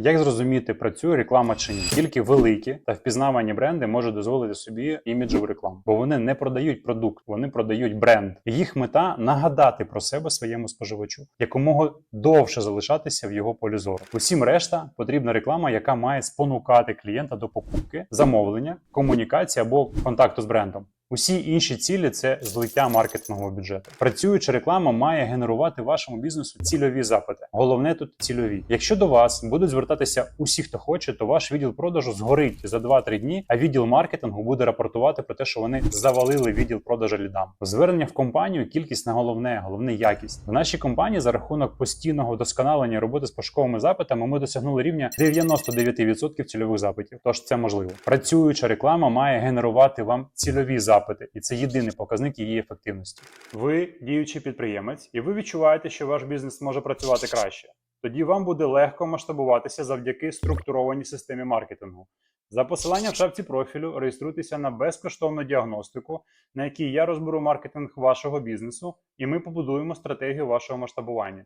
Як зрозуміти, працює реклама чи ні? Тільки великі та впізнавані бренди можуть дозволити собі іміджову рекламу, бо вони не продають продукт, вони продають бренд. Їх мета нагадати про себе своєму споживачу, якомога довше залишатися в його полі зору. Усім решта потрібна реклама, яка має спонукати клієнта до покупки, замовлення, комунікації або контакту з брендом. Усі інші цілі це злиття маркетингового бюджету. Працююча реклама має генерувати вашому бізнесу цільові запити. Головне тут цільові. Якщо до вас будуть звертатися усі, хто хоче, то ваш відділ продажу згорить за 2-3 дні, а відділ маркетингу буде рапортувати про те, що вони завалили відділ продажу лідам. Звернення в компанію кількість не головне, головне якість. В нашій компанії за рахунок постійного вдосконалення роботи з пошуковими запитами ми досягнули рівня 99% цільових запитів. Тож це можливо. Працююча реклама має генерувати вам цільові запити, і це єдиний показник її ефективності. Ви діючий підприємець, і ви відчуваєте, що ваш бізнес може працювати краще. Тоді вам буде легко масштабуватися завдяки структурованій системі маркетингу. За посиланням в шапці профілю реєструйтеся на безкоштовну діагностику, на якій я розберу маркетинг вашого бізнесу, і ми побудуємо стратегію вашого масштабування.